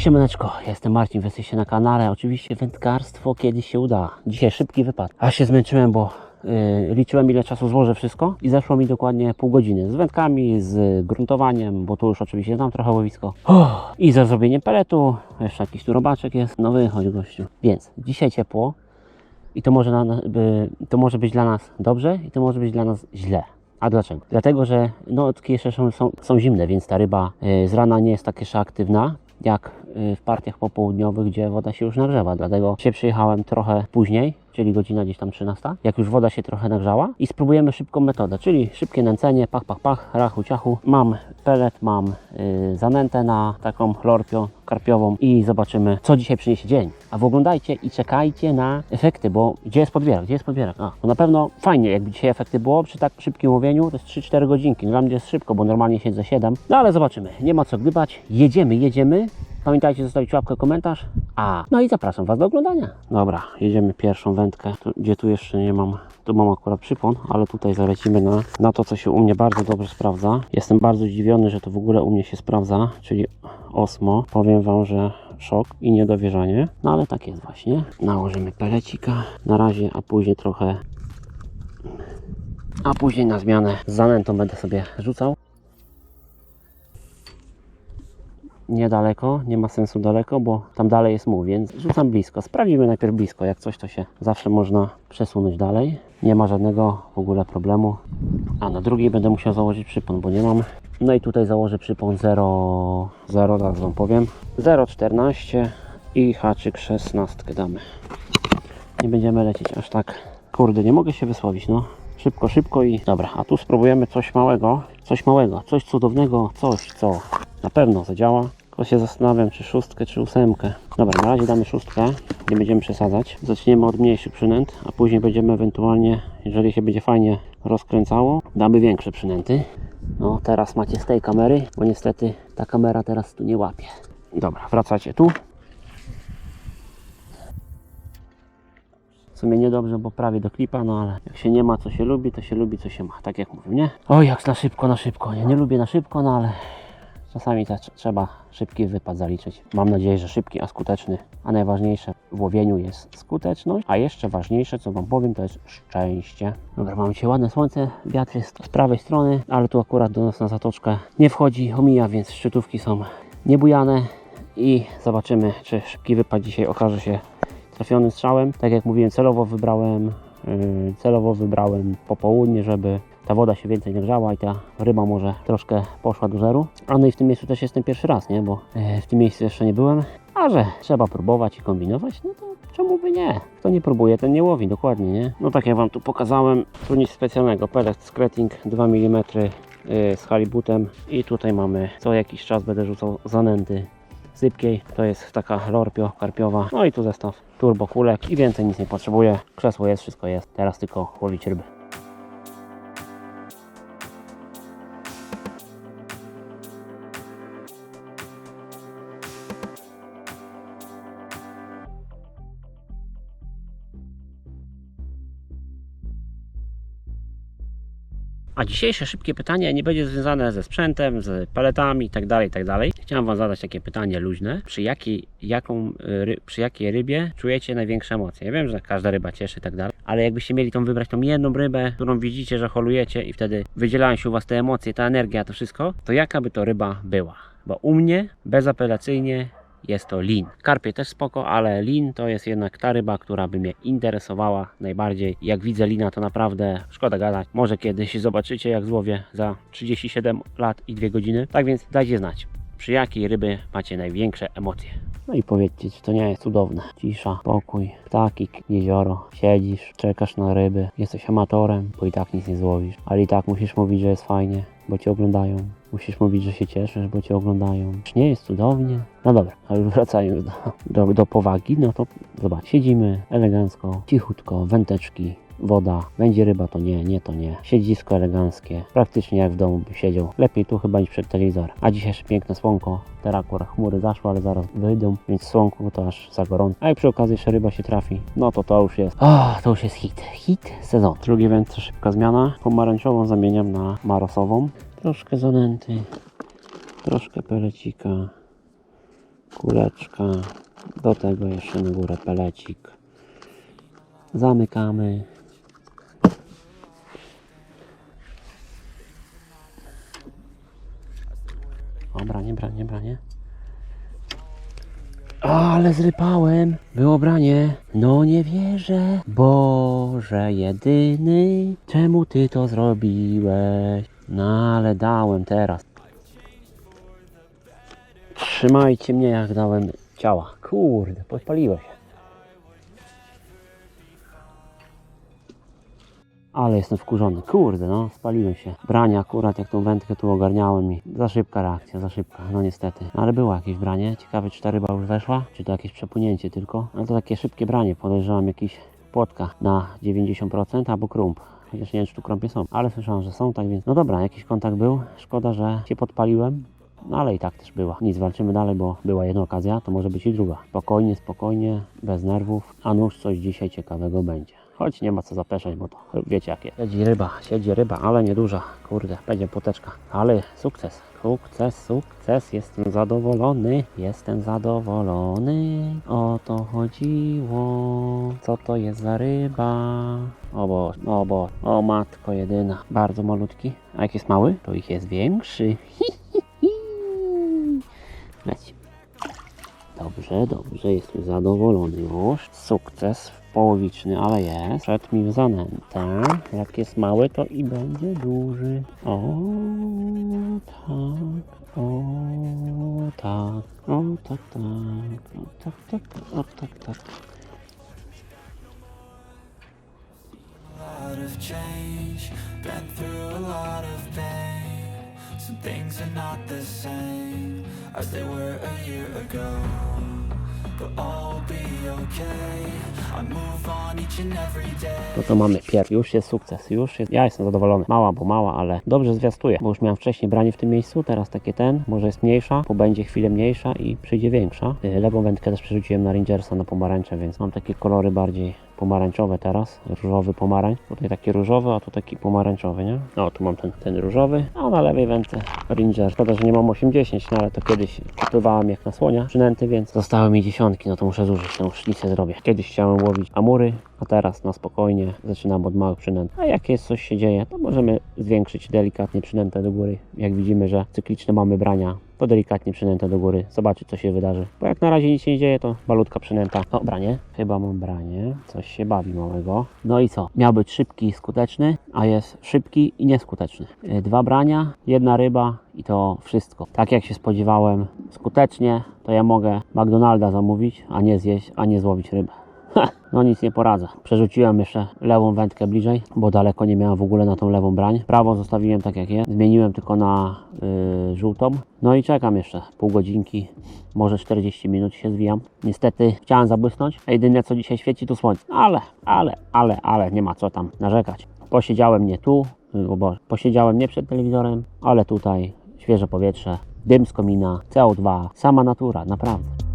Siemaneczko, ja jestem Marcin, wy jesteście na kanale. Oczywiście wędkarstwo kiedyś się uda. Dzisiaj szybki wypad. A się zmęczyłem, bo yy, liczyłem ile czasu złożę wszystko i zeszło mi dokładnie pół godziny. Z wędkami, z gruntowaniem, bo tu już oczywiście znam trochę łowisko. Uff, I za zrobieniem peletu. Jeszcze jakiś tu robaczek jest. No wychodź gościu. Więc dzisiaj ciepło i to może, na, by, to może być dla nas dobrze i to może być dla nas źle. A dlaczego? Dlatego, że nocki jeszcze są, są, są zimne, więc ta ryba y, z rana nie jest tak jeszcze aktywna jak w partiach popołudniowych, gdzie woda się już nagrzewa. Dlatego się przyjechałem trochę później, czyli godzina gdzieś tam 13, jak już woda się trochę nagrzała i spróbujemy szybką metodę, czyli szybkie nęcenie, pach, pach, pach, rachu, ciachu. Mam pelet, mam y, zanętę na taką lorpio karpiową i zobaczymy, co dzisiaj przyniesie dzień. A oglądajcie i czekajcie na efekty, bo gdzie jest podbierak, gdzie jest podbierak? A, bo na pewno fajnie, jakby dzisiaj efekty było przy tak szybkim łowieniu, to jest 3-4 godzinki. No Dla mnie jest szybko, bo normalnie siedzę 7. No ale zobaczymy, nie ma co gdybać. Jedziemy, jedziemy. Pamiętajcie zostawić łapkę, komentarz. A, no i zapraszam Was do oglądania. Dobra, jedziemy pierwszą wędkę, gdzie tu jeszcze nie mam, tu mam akurat przypon, ale tutaj zalecimy na, na to, co się u mnie bardzo dobrze sprawdza. Jestem bardzo zdziwiony, że to w ogóle u mnie się sprawdza, czyli Osmo. Powiem Wam, że szok i niedowierzanie, no ale tak jest właśnie. Nałożymy pelecika na razie, a później trochę, a później na zmianę z zanętą będę sobie rzucał. Niedaleko, nie ma sensu daleko, bo tam dalej jest muł, więc rzucam blisko. Sprawdzimy najpierw blisko, jak coś to się zawsze można przesunąć dalej. Nie ma żadnego w ogóle problemu. A na drugiej będę musiał założyć przypon, bo nie mam. No i tutaj założę przypon 0, 0 zaraz Wam powiem. 0,14 i haczyk 16 damy. Nie będziemy lecieć aż tak. Kurde, nie mogę się wysłowić, no. Szybko, szybko i dobra. A tu spróbujemy coś małego, coś małego, coś cudownego, coś co na pewno zadziała. Tylko się zastanawiam, czy szóstkę, czy ósemkę. Dobra, na razie damy szóstkę, nie będziemy przesadzać. Zaczniemy od mniejszych przynęt, a później będziemy ewentualnie, jeżeli się będzie fajnie rozkręcało, damy większe przynęty. No, teraz macie z tej kamery, bo niestety ta kamera teraz tu nie łapie. Dobra, wracacie tu. W sumie niedobrze, bo prawie do klipa, no ale jak się nie ma, co się lubi, to się lubi, co się ma. Tak jak mówię, nie? Oj, jak na szybko, na szybko. Nie, nie lubię na szybko, no ale czasami też trzeba szybki wypad zaliczyć. Mam nadzieję, że szybki, a skuteczny. A najważniejsze w łowieniu jest skuteczność, a jeszcze ważniejsze, co Wam powiem, to jest szczęście. Dobra, mamy dzisiaj ładne słońce, wiatr jest z prawej strony, ale tu akurat do nas na zatoczkę nie wchodzi, omija, więc szczytówki są niebujane i zobaczymy, czy szybki wypad dzisiaj okaże się trafionym strzałem. Tak jak mówiłem, celowo wybrałem, celowo wybrałem popołudnie, żeby ta woda się więcej nagrzała i ta ryba może troszkę poszła do żeru. A no i w tym miejscu też jestem pierwszy raz, nie? Bo yy, w tym miejscu jeszcze nie byłem. A że trzeba próbować i kombinować, no to czemu by nie? Kto nie próbuje, ten nie łowi, dokładnie, nie? No tak jak Wam tu pokazałem, tu nic specjalnego. Pellet Skretting 2 mm yy, z halibutem i tutaj mamy co jakiś czas będę rzucał zanęty sypkiej. To jest taka lorpio karpiowa. No i tu zestaw turbo kulek i więcej nic nie potrzebuję. Krzesło jest, wszystko jest. Teraz tylko łowić ryby. A dzisiejsze szybkie pytanie nie będzie związane ze sprzętem, z paletami itd. itd. Chciałem Wam zadać takie pytanie luźne. Przy jakiej, jaką, ry, przy jakiej rybie czujecie największe emocje? Ja wiem, że każda ryba cieszy i tak ale jakbyście mieli tą wybrać tą jedną rybę, którą widzicie, że holujecie i wtedy wydzielają się u Was te emocje, ta energia, to wszystko, to jaka by to ryba była? Bo u mnie bezapelacyjnie jest to lin. Karpie też spoko, ale lin to jest jednak ta ryba, która by mnie interesowała najbardziej. Jak widzę lina, to naprawdę szkoda gadać. Może kiedyś zobaczycie, jak złowię za 37 lat i 2 godziny. Tak więc dajcie znać, przy jakiej ryby macie największe emocje. No i powiedzcie, czy to nie jest cudowne. Cisza, pokój, ptaki, jezioro. Siedzisz, czekasz na ryby. Jesteś amatorem, bo i tak nic nie złowisz. Ale i tak musisz mówić, że jest fajnie, bo cię oglądają. Musisz mówić, że się cieszysz, bo cię oglądają. Czy nie jest cudownie? No dobra, a już wracając do, do, do powagi, no to zobacz, siedzimy elegancko, cichutko, wędeczki, woda, będzie ryba, to nie, nie, to nie. Siedzisko eleganckie, praktycznie jak w domu by siedział. Lepiej tu chyba niż przed telewizorem. A dzisiejsze piękne słonko, teraz akurat chmury zaszły, ale zaraz wyjdą, więc słonko to aż za gorąco. A jak przy okazji jeszcze ryba się trafi, no to to już jest, o, to już jest hit, hit sezon. Drugie wędce, szybka zmiana, pomarańczową zamieniam na marosową. Troszkę zanęty, troszkę pelecika, kuleczka, do tego jeszcze na górę pelecik. Zamykamy. O, branie, branie. Ale zrypałem. Było branie. No nie wierzę. Boże jedyny. Czemu ty to zrobiłeś? No ale dałem teraz. Trzymajcie mnie jak dałem ciała. Kurde, podpaliło się. Ale jestem wkurzony. Kurde, no, spaliłem się. Branie akurat, jak tą wędkę tu ogarniałem i za szybka reakcja, za szybka, no niestety. No, ale było jakieś branie. Ciekawe, czy ta ryba już weszła, czy to jakieś przepłynięcie tylko. Ale to takie szybkie branie. Podejrzewam jakiś płotka na 90% albo krump. Chociaż nie wiem, czy tu krąpie są, ale słyszałem, że są, tak więc... No dobra, jakiś kontakt był. Szkoda, że się podpaliłem. No ale i tak też była. Nic, walczymy dalej, bo była jedna okazja, to może być i druga. Spokojnie, spokojnie, bez nerwów, a nuż coś dzisiaj ciekawego będzie. Choć nie ma co zapeszać, bo to wiecie jak jest. Siedzi ryba, siedzi ryba, ale nieduża. Kurde, będzie poteczka. Ale sukces, sukces, sukces. Jestem zadowolony, jestem zadowolony. O to chodziło. Co to jest za ryba? O bo, o bo, o matko jedyna. Bardzo malutki. A jak jest mały, to ich jest większy. Leci. Dobrze, dobrze, jestem zadowolony już. Sukces połowiczny, ale jest. Wszedł mi w zanętę. Jak jest mały, to i będzie duży. O tak, o tak, o tak, tak, o tak, tak, o tak, tak. lot of change, been through a lot of pain. Some things are not the same as they were a year ago. But be okay. I move on each and every day. No to mamy pierwszy. Już jest sukces. Już jest. Ja jestem zadowolony. Mała, bo mała, ale dobrze zwiastuje. Bo już miałem wcześniej branie w tym miejscu, teraz takie ten. Może jest mniejsza, bo będzie chwilę mniejsza i przyjdzie większa. Y, Lewą wędkę też przerzuciłem na Rangersa na pomarańcze, więc mam takie kolory bardziej pomarańczowe teraz. Różowy pomarańcz. Tutaj taki różowy, a tu taki pomarańczowy, nie? O, tu mam ten, ten różowy, a na lewej wędce Ranger. Szkoda, że nie mam 8-10, no ale to kiedyś kupywałem jak na słonia przynęty, więc zostały mi dziesiątki, no to muszę zużyć, tą szlicę zrobię. Kiedyś chciałem łowić amury, a teraz na spokojnie zaczynam od małych przynęt. A jak jest coś się dzieje, to możemy zwiększyć delikatnie przynętę do góry. Jak widzimy, że cykliczne mamy brania, to delikatnie przynętę do góry. Zobaczyć co się wydarzy. Bo jak na razie nic się nie dzieje, to malutka przynęta. O, branie. Chyba mam branie. Coś się bawi małego. No i co? Miał być szybki i skuteczny, a jest szybki i nieskuteczny. Yy, Dwa brania, jedna ryba i to wszystko. Tak jak się spodziewałem, skutecznie, to ja mogę McDonalda zamówić, a nie zjeść, a nie złowić rybę. No nic nie poradzę. Przerzuciłem jeszcze lewą wędkę bliżej, bo daleko nie miałem w ogóle na tą lewą brań. Prawą zostawiłem tak jak jest. Zmieniłem tylko na y, żółtą. No i czekam jeszcze pół godzinki, może 40 minut się zwijam. Niestety chciałem zabłysnąć, a jedyne co dzisiaj świeci to słońce. Ale, ale, ale, ale nie ma co tam narzekać. Posiedziałem nie tu, y, o Boże, posiedziałem nie przed telewizorem, ale tutaj świeże powietrze, dym z komina, CO2, sama natura, naprawdę.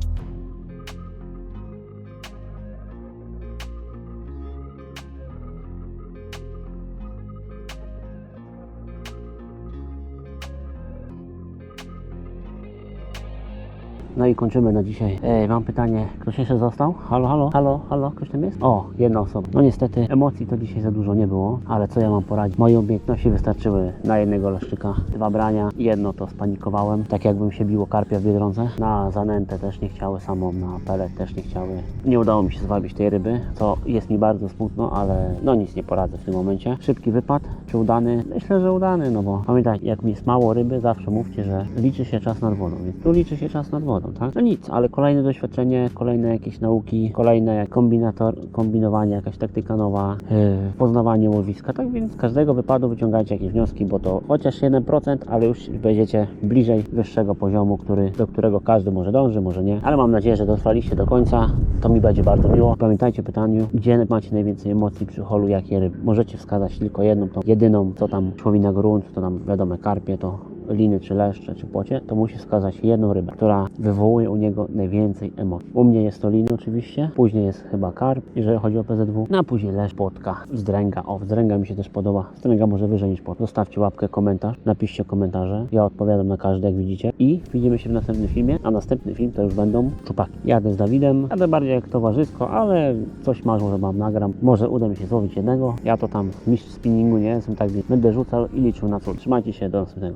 No i kończymy na dzisiaj. Ej, mam pytanie, ktoś jeszcze został? Halo, halo, halo, halo, ktoś tam jest? O, jedna osoba. No niestety, emocji to dzisiaj za dużo nie było, ale co ja mam poradzić? Moje umiejętności wystarczyły na jednego leszczyka, dwa brania, jedno to spanikowałem, tak jakbym się biło karpia w Biedronce. Na zanętę też nie chciały, samą na pelet też nie chciały. Nie udało mi się zwabić tej ryby, co jest mi bardzo smutno, ale no nic nie poradzę w tym momencie. Szybki wypad, czy udany? Myślę, że udany, no bo pamiętajcie, jak jest mało ryby, zawsze mówcie, że liczy się czas nad wodą, więc tu liczy się czas nad wodą, tak? No nic, ale kolejne doświadczenie, kolejne jakieś nauki, kolejne kombinator, kombinowanie, jakaś taktyka nowa, yy, poznawanie łowiska, tak więc z każdego wypadu wyciągajcie jakieś wnioski, bo to chociaż 1%, ale już będziecie bliżej wyższego poziomu, który, do którego każdy może dąży, może nie, ale mam nadzieję, że dotrwaliście do końca, to mi będzie bardzo miło. Pamiętajcie o pytaniu, gdzie macie najwięcej emocji przy holu, jakie ryby. Możecie wskazać tylko jedną, tą jedyną, co tam na grunt, to tam wiadomo, karpie, to liny, czy leszcze, czy płocie, to musi wskazać jedną rybę, która wywołuje u niego najwięcej emocji. U mnie jest to liny oczywiście, później jest chyba karp, jeżeli chodzi o PZW, no a później lesz, płotka, wzdręga. O, wzdręga mi się też podoba. Wzdręga może wyżej niż płotka. Zostawcie łapkę, komentarz, napiszcie komentarze. Ja odpowiadam na każdy, jak widzicie. I widzimy się w następnym filmie, a następny film to już będą czupaki. Jadę z Dawidem, jadę bardziej jak towarzysko, ale coś marzą, że mam nagram. Może uda mi się złowić jednego. Ja to tam mistrz spinningu nie jestem, tak więc będę rzucał i liczył na cud. Trzymajcie się, do następnego.